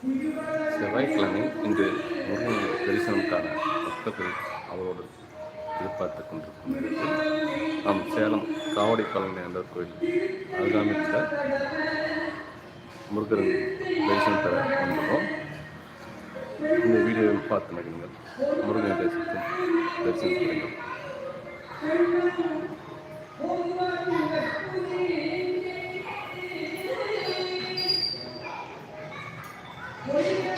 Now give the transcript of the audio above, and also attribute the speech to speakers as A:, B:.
A: செவ்வாய்க்கிழமை இன்று முருகன் தரிசனம்கான பக்தர்கள் அவரோடு எதிர்பார்த்து கொண்டிருக்கும் நேரத்தில் நாம் சேலம் காவடி காலனி என்ற கோயில் அருகாமையில் முருகன் தரிசனம் பெற வந்துள்ளோம். இந்த வீடியோவில் பார்த்து மகிழுங்கள். முருகன் தரிசனத்தை தரிசனம் பெறுங்கள்
B: Thank you.